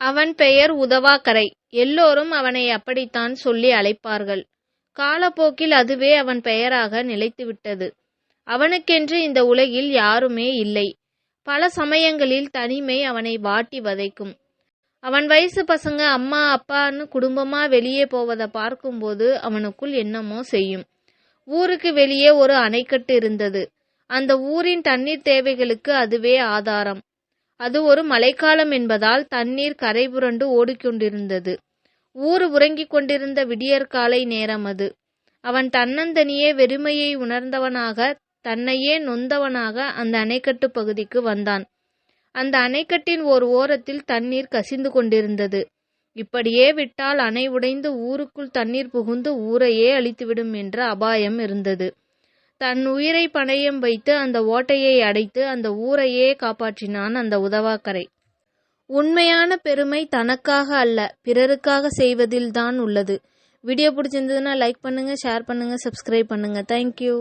அவன் பெயர் உதவாக்கரை. எல்லோரும் அவனை அப்படித்தான் சொல்லி அழைப்பார்கள். காலப்போக்கில் அதுவே அவன் பெயராக நிலைத்துவிட்டது. அவனுக்கென்று இந்த உலகில் யாருமே இல்லை. பல சமயங்களில் தனிமை அவனை வாட்டி வதைக்கும். அவன் வயசு பசங்க அம்மா அப்பான்னு குடும்பமா வெளியே போவதை பார்க்கும்போது அவனுக்குள் என்னமோ செய்யும். ஊருக்கு வெளியே ஒரு அணைக்கட்டு இருந்தது. அந்த ஊரின் தண்ணீர் தேவைகளுக்கு அதுவே ஆதாரம். அது ஒரு மழைக்காலம் என்பதால் தண்ணீர் கரை புரண்டு ஓடிக்கொண்டிருந்தது. ஊர் உறங்கிக் கொண்டிருந்த விடியற்காலை நேரம் அது. அவன் தன்னந்தனியே வெறுமையை உணர்ந்தவனாக தன்னையே நொந்தவனாக அந்த அணைக்கட்டு பகுதிக்கு வந்தான். அந்த அணைக்கட்டின் ஓர் ஓரத்தில் தண்ணீர் கசிந்து கொண்டிருந்தது. இப்படியே விட்டால் அணை உடைந்து ஊருக்குள் தண்ணீர் புகுந்து ஊரையே அழித்துவிடும் என்ற அபாயம் இருந்தது. தன் உயிரை பணயம் வைத்து அந்த ஓட்டையை அடைத்து அந்த ஊரையே காப்பாற்றினான் அந்த உதவாக்கரை. உண்மையான பெருமை தனக்காக அல்ல பிறருக்காக செய்வதில் தான் உள்ளது. வீடியோ பிடிச்சிருந்ததுன்னா லைக் பண்ணுங்க ஷேர் பண்ணுங்க சப்ஸ்கிரைப் பண்ணுங்க. தேங்க்யூ